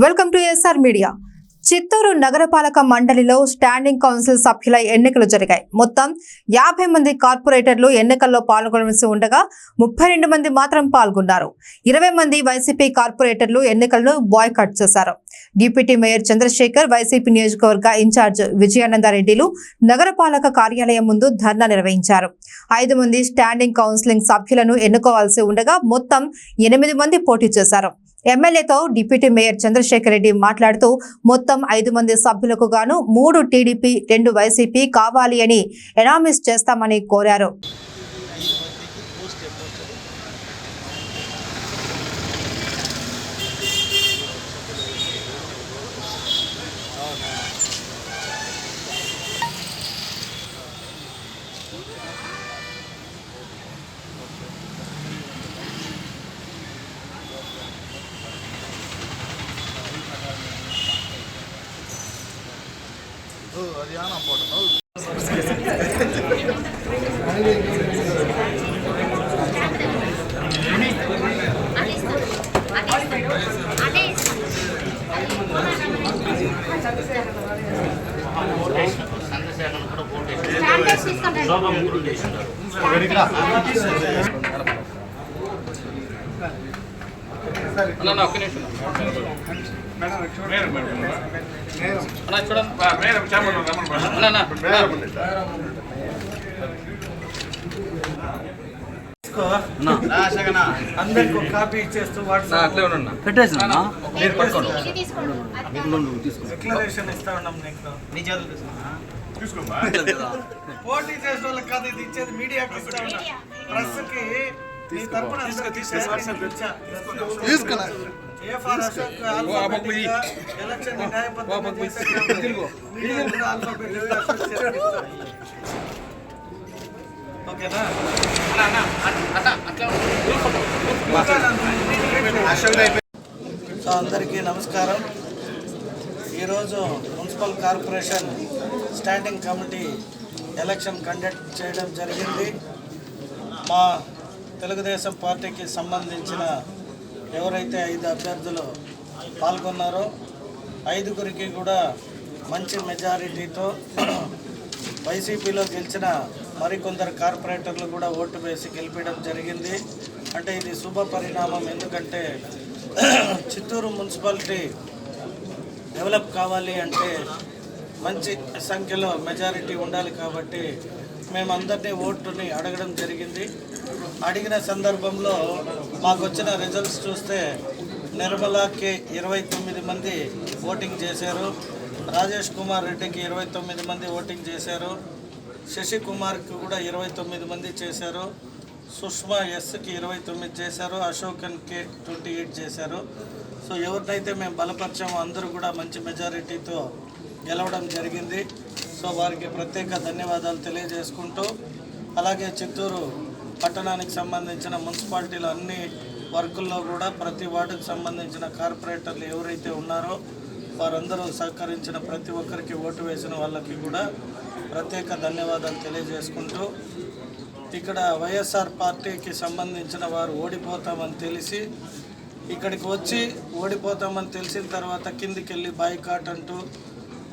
Welcome to SR media Chittoor నగరపాలక మండలిలో standing council సభ్యుల ఎన్నికలు జరిగాయి. మొత్తం యాభై మంది కార్పొరేటర్లు ఎన్నికల్లో పాల్గొనవలసి ఉండగా ముప్పై రెండు మంది మాత్రం పాల్గొన్నారు. ఇరవై మంది వైసీపీ కార్పొరేటర్లు ఎన్నికలను బాయ్కట్ చేశారు. డిప్యూటీ మేయర్ చంద్రశేఖర్ వైసీపీ నియోజకవర్గ ఇన్ఛార్జ్ విజయానందారెడ్డిలు నగరపాలక కార్యాలయం ముందు ధర్నా నిర్వహించారు. ఐదు మంది స్టాండింగ్ కౌన్సిలింగ్ సభ్యులను ఎన్నుకోవాల్సి ఉండగా మొత్తం ఎనిమిది మంది పోటీ చేశారు. ఎమ్మెల్యేతో డిప్యూటీ మేయర్ చంద్రశేఖర్ రెడ్డి మాట్లాడుతూ మొత్తం ఐదు మంది సభ్యులకు గాను మూడు టీడీపీ రెండు వైసీపీ కావాలి అని ఎనామిస్ చేస్తామని కోరారు. அது ஏன் நான் போட்டோம் చంద్రశేఖర్ కూడా పోటీ ఒక్క నిమిషం. అందరికి ఒక కాపీ ఇచ్చేస్తూ అన్న, అట్లే ఉన్నా పెట్టేసిన మీరు పట్టుకోండి డిక్లరేషన్ ఇస్తా ఉన్నాం నీకు పోటీ చేసిన వాళ్ళకి కాదు ఇది ఇచ్చేది మీడియాకి ఇస్తా ఉన్నా ప్రెస్కి తీసుకున్నా. ఓకేనా? సో అందరికీ నమస్కారం. ఈరోజు municipal corporation standing committee election conduct చేయడం జరిగింది. మా తెలుగుదేశం పార్టీకి సంబంధించిన ఎవరైతే ఐదు అభ్యర్థులు పాల్గొన్నారో ఐదుగురికి కూడా మంచి మెజారిటీతో వైసీపీలో గెలిచిన మరికొందరు కార్పొరేటర్లు కూడా ఓటు వేసి గెలిపించడం జరిగింది. అంటే ఇది శుభ పరిణామం. ఎందుకంటే చిత్తూరు మున్సిపాలిటీ డెవలప్ కావాలి అంటే మంచి సంఖ్యలో మెజారిటీ ఉండాలి కాబట్టి మేమందరినీ ఓటుని అడగడం జరిగింది. అడిగిన సందర్భంలో మాకు వచ్చిన రిజల్ట్స్ చూస్తే నిర్మలాకి ఇరవై తొమ్మిది మంది ఓటింగ్ చేశారు. రాజేష్ కుమార్ రెడ్డికి ఇరవై తొమ్మిది మంది ఓటింగ్ చేశారు. శశి కుమార్కి కూడా ఇరవై తొమ్మిది మంది చేశారు. సుష్మా ఎస్కి ఇరవై తొమ్మిది చేశారు. అశోకన్కి ట్వంటీ ఎయిట్ చేశారు. సో ఎవరినైతే మేము బలపరిచామో అందరూ కూడా మంచి మెజారిటీతో గెలవడం జరిగింది. సో వారికి ప్రత్యేక ధన్యవాదాలు తెలియజేసుకుంటూ అలాగే చిత్తూరు పట్టణానికి సంబంధించిన మున్సిపాలిటీల అన్ని వర్కుల్లో కూడా ప్రతి వార్డుకు సంబంధించిన కార్పొరేటర్లు ఎవరైతే ఉన్నారో వారందరూ సహకరించిన ప్రతి ఒక్కరికి ఓటు వేసిన వాళ్ళకి కూడా ప్రత్యేక ధన్యవాదాలు తెలియజేసుకుంటూ ఇక్కడ వైఎస్ఆర్ పార్టీకి సంబంధించిన వారు ఓడిపోతామని తెలిసి ఇక్కడికి వచ్చి ఓడిపోతామని తెలిసిన తర్వాత కిందికి వెళ్ళి బాయ్కాట్ అంటూ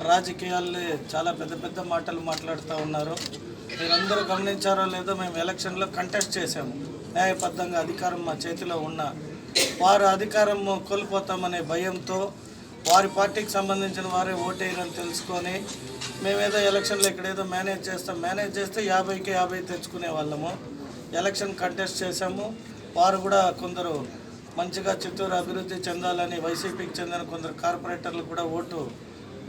రాజకీయాల్లో చాలా పెద్ద పెద్ద మాటలు మాట్లాడుతూ ఉన్నారు. మీరందరూ గమనించారో లేదో మేము ఎలక్షన్లో కంటెస్ట్ చేసాము న్యాయబద్ధంగా అధికారం మా చేతిలో ఉన్న వారు అధికారం కోల్పోతామనే భయంతో వారి పార్టీకి సంబంధించిన వారే ఓటేయరని తెలుసుకొని మేమేదో ఎలక్షన్లో ఇక్కడేదో మేనేజ్ చేస్తాం. మేనేజ్ చేస్తే యాభైకి యాభై తెచ్చుకునే వాళ్ళము. ఎలక్షన్ కంటెస్ట్ చేశాము. వారు కూడా కొందరు మంచిగా చిత్తూరు అభివృద్ధి చెందాలని వైసీపీకి చెందిన కొందరు కార్పొరేటర్లు కూడా ఓటు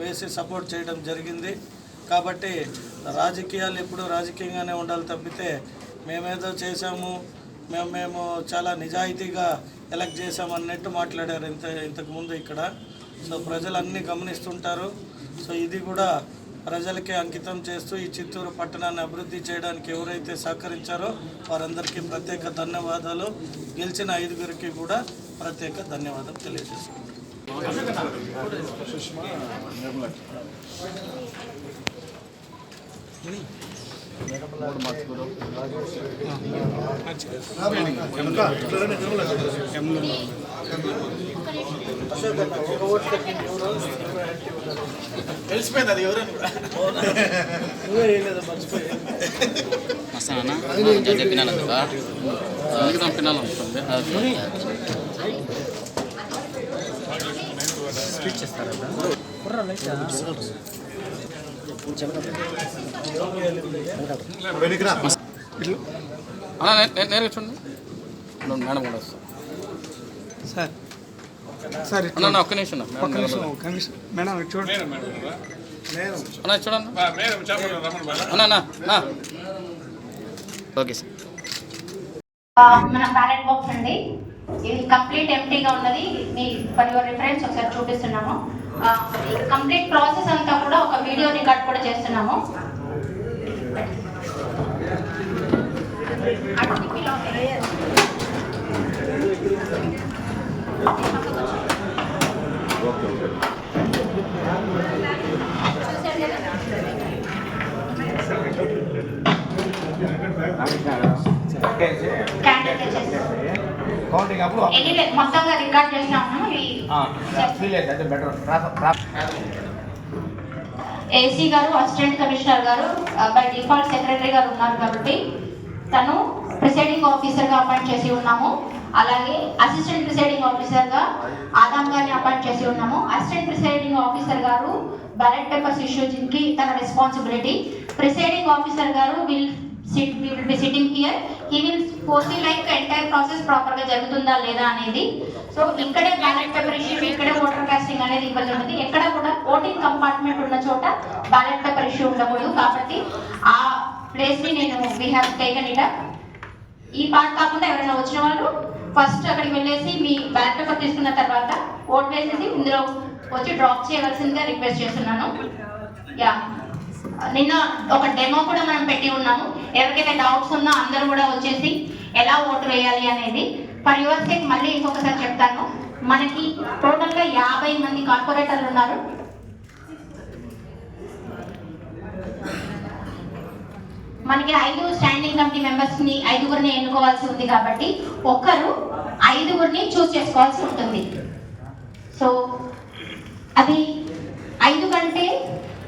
వేసి సపోర్ట్ చేయడం జరిగింది. కాబట్టి రాజకీయాలు ఎప్పుడూ రాజకీయంగానే ఉండాలి తప్పితే మేమేదో చేశాము మేము మేము చాలా నిజాయితీగా ఎలక్ట్ చేసాము అన్నట్టు మాట్లాడారు ఇంత ఇంతకుముందు ఇక్కడ. సో ప్రజలు అన్నీ గమనిస్తుంటారు. సో ఇది కూడా ప్రజలకి అంకితం చేస్తూ ఈ చిత్తూరు పట్టణాన్ని అభివృద్ధి చేయడానికి ఎవరైతే సహకరించారో వారందరికీ ప్రత్యేక ధన్యవాదాలు. గెలిచిన ఐదుగురికి కూడా ప్రత్యేక ధన్యవాదాలు తెలియజేస్తున్నాను అశోక్ అన్న ఒక ఓటు తగ్గింది ఎవరు తెలిసిపోయింది అది ఎవరు నువ్వే వేయలేదు మర్చిపోయి వస్తానా జడ్జి పినాలి కదా మిగతా పినాలి ఉంటుంది అది అలా నేరుగా చూడండి. మేడం కూడా వస్తాను సార్. సార్ అన్న అన్న, ఒక్క నిమిషం అన్న. ఒక్క మేడం నిమిషం. ఒక్క నిమిషం. మేడం చూడండి. అన్న చూడండి. అన్న. Okay sir. మన బ్యాలెట్ బాక్స్ అండి. ఇది కంప్లీట్ ఎంటీగా ఉన్నది. మీ ఫర్ యువర్ రిఫరెన్స్ ఒకసారి చూపిస్తున్నాము. కంప్లీట్ ప్రాసెస్ అంతా కూడా ఒక వీడియో రికార్డ్ కూడా చేస్తున్నాము? క్యాండిడేట్ వచ్చేసి కౌంటింగ్ అప్పుడు మొత్తంగా రికార్డ్ చేసినాము. అయితే బెటర్ ఏసీ గారు అసిస్టెంట్ కమిషనర్ గారు బై డిఫాల్ట్ సెక్రటరీ గారు ఉన్నారు కాబట్టి తను ప్రిసైడింగ్ ఆఫీసర్గా అపాయింట్ చేసి ఉన్నాము. అలాగే అసిస్టెంట్ ప్రిసైడింగ్ ఆఫీసర్గా ఆదాం గారిని అపాయింట్ చేసి ఉన్నాము. అసిస్టెంట్ ప్రిసైడింగ్ ఆఫీసర్ గారు బ్యాలెట్ పేపర్స్ ఇష్యూజింగ్కి తన రెస్పాన్సిబిలిటీ ప్రిసైడింగ్ ఆఫీసర్ గారు will sit will be sitting here he will foresee like entire process ప్రాపర్గా జరుగుతుందా లేదా అనేది. సో ఇక్కడే బ్యాలెట్ పేపర్ ఇష్యూ ఇక్కడే ఓటర్ కాస్టింగ్ అనేది ఇబ్బంది ఉంటుంది ఎక్కడ కూడా ఓటింగ్ కంపార్ట్మెంట్ ఉన్న చోట బ్యాలెట్ పేపర్ ఇష్యూ ఉండకూడదు. కాబట్టి ఆ ప్లేస్ని నేను వీ హ్యావ్ టేకన్ ఇట్ ఈ పార్ట్ కాకుండా ఎవరైనా వచ్చిన వాళ్ళు ఫస్ట్ అక్కడికి వెళ్ళేసి మీ బ్యాలెట్ పేపర్ తీసుకున్న తర్వాత ఓట్ వేసేసి ఇందులో వచ్చి డ్రాప్ చేయవలసిందిగా రిక్వెస్ట్ చేస్తున్నాను. యా నిన్న ఒక డెమో కూడా మనం పెట్టి ఉన్నాము. ఎవరికైనా డౌట్స్ ఉన్నా అందరూ కూడా వచ్చేసి ఎలా ఓటు వేయాలి అనేది ఫర్ యువర్ సేక్ మళ్ళీ ఇంకొకసారి చెప్తాను. మనకి టోటల్గా యాభై మంది కార్పొరేటర్లు ఉన్నారు. మనకి ఐదు స్టాండింగ్ కమిటీ మెంబర్స్ని ఐదుగురిని ఎన్నుకోవాల్సి ఉంది కాబట్టి ఒక్కరు ఐదుగురిని చూస్ చేసుకోవాల్సి ఉంటుంది. సో అది ఐదు కంటే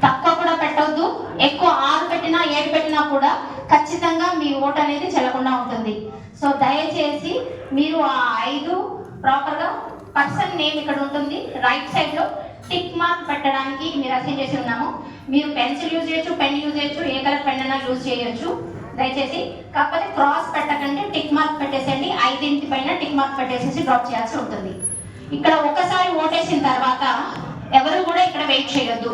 తక్కువ కూడా పెట్టవద్దు ఎక్కువ ఆరు పెట్టినా ఏడు పెట్టినా కూడా ఖచ్చితంగా మీ ఓట్ అనేది చెల్లకుండా ఉంటుంది. సో దయచేసి మీరు ఆ ఐదు ప్రాపర్గా పర్సన్ నేమ్ ఇక్కడ ఉంటుంది. రైట్ సైడ్లో టిక్ మార్క్ పెట్టడానికి మీరు అసైన్ చేసి ఉన్నాము. మీరు పెన్సిల్ యూజ్ చేయొచ్చు పెన్ యూజ్ చేయొచ్చు ఏ కలర్ పెన్ అయినా యూజ్ చేయొచ్చు. దయచేసి కాకపోతే క్రాస్ పెట్టకండి టిక్ మార్క్ పెట్టేసేయండి. ఐదింటి పైన టిక్ మార్క్ పెట్టేసేసి డ్రాప్ చేయాల్సి ఉంటుంది. ఇక్కడ ఒకసారి ఓటేసిన తర్వాత ఎవరు కూడా ఇక్కడ వెయిట్ చేయొద్దు.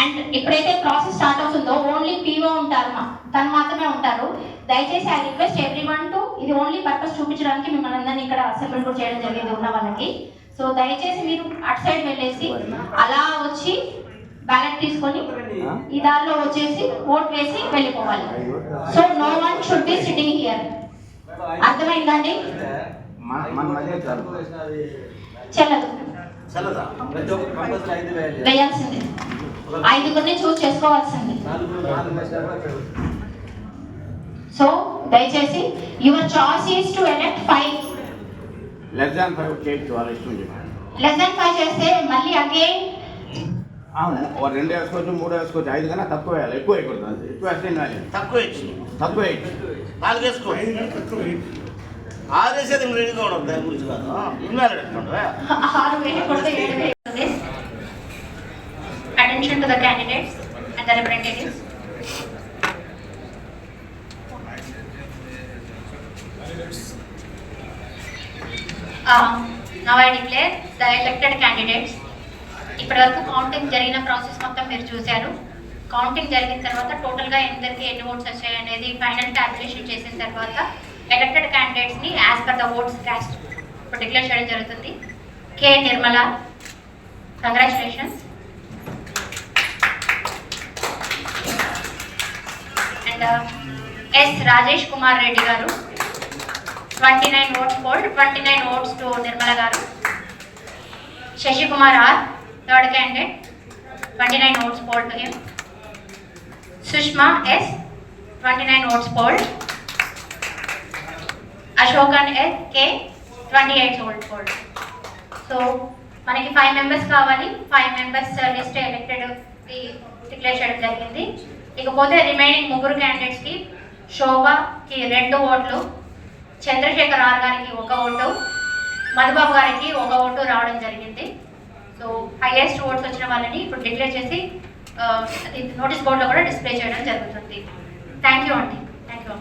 అండ్ ఎప్పుడైతే ప్రాసెస్ స్టార్ట్ అవుతుందో ఓన్లీ పీఓ ఉంటారు మా తను మాత్రమే ఉంటారు. దయచేసి I request everyone to ఇది ఓన్లీ పర్పస్ చూపించడానికి మిమ్మల్ని అందరినీ ఇక్కడ అసెంబ్లీ కూడా చేయడం జరిగింది ఉన్న వాళ్ళకి. సో దయచేసి మీరు అటు సైడ్ వెళ్ళేసి అలా వచ్చి బ్యాలెట్ తీసుకొని ఈ దారిలో వచ్చేసి ఓట్ వేసి వెళ్ళిపోవాలి. So no one should be sitting here అర్థమైందండి? చెల్లదు. వేయాల్సిందే. ఐదుగురిని చూస్ చేసుకోవాల్సింది. సో దయచేసి your choice is to elect five less than five చేయొచ్చు వాళ్ళ ఇష్టం లెస్ దాన్ ఫైవ్ చేస్తే మళ్ళీ అగైన్ అవును ఓ రెండు వేసుకోవచ్చు మూడు వేసుకోవచ్చు ఐదు కన్నా తక్కువ వేయాలి ఎక్కువ వేయకూడదు అంతే. ఎక్కువ వేస్తే తక్కువ ఇచ్చి తక్కువ వేయచ్చు. నాలుగు వేసుకో ఆరు వేసేది రెడీగా దాని గురించి కాదు. Attention to the candidates and the representatives. Candidates and the representatives now I declare the elected candidates ఇప్పటి వరకు కౌంటింగ్ జరిగిన ప్రాసెస్ మొత్తం మీరు చూశారు. కౌంటింగ్ జరిగిన తర్వాత టోటల్గా ఎందరికి ఎన్ని ఓట్స్ వచ్చాయి అనేది ఫైనల్ టాబ్యులేషన్ చేసిన తర్వాత elected క్యాండిడేట్స్ని as per the votes cast ఇప్పుడు డిక్లేర్ చేయడం జరుగుతుంది. K Nirmala congratulations and S Rajesh Kumar Reddy గారు twenty nine votes polled twenty nine votes to Nirmala గారు Sasikumar R third candidate twenty nine votes polled to him Sushma S twenty nine votes polled Ashokan S K twenty eight old polled so మనకి five members కావాలి five members list elected declare చేయడం జరిగింది. ఇకపోతే remaining ముగ్గురు క్యాండిడేట్స్కి శోభకి రెండు ఓట్లు Chandrasekhar are గారికి ఒక ఓటు మధుబాబు గారికి ఒక ఓటు రావడం జరిగింది. సో హైయెస్ట్ ఓట్స్ వచ్చిన వాళ్ళని ఇప్పుడు డిక్లేర్ చేసి uh, నోటీస్ బోర్డులో కూడా డిస్ప్లే చేయడం జరుగుతుంది. థ్యాంక్ యూ అండి థ్యాంక్ యూ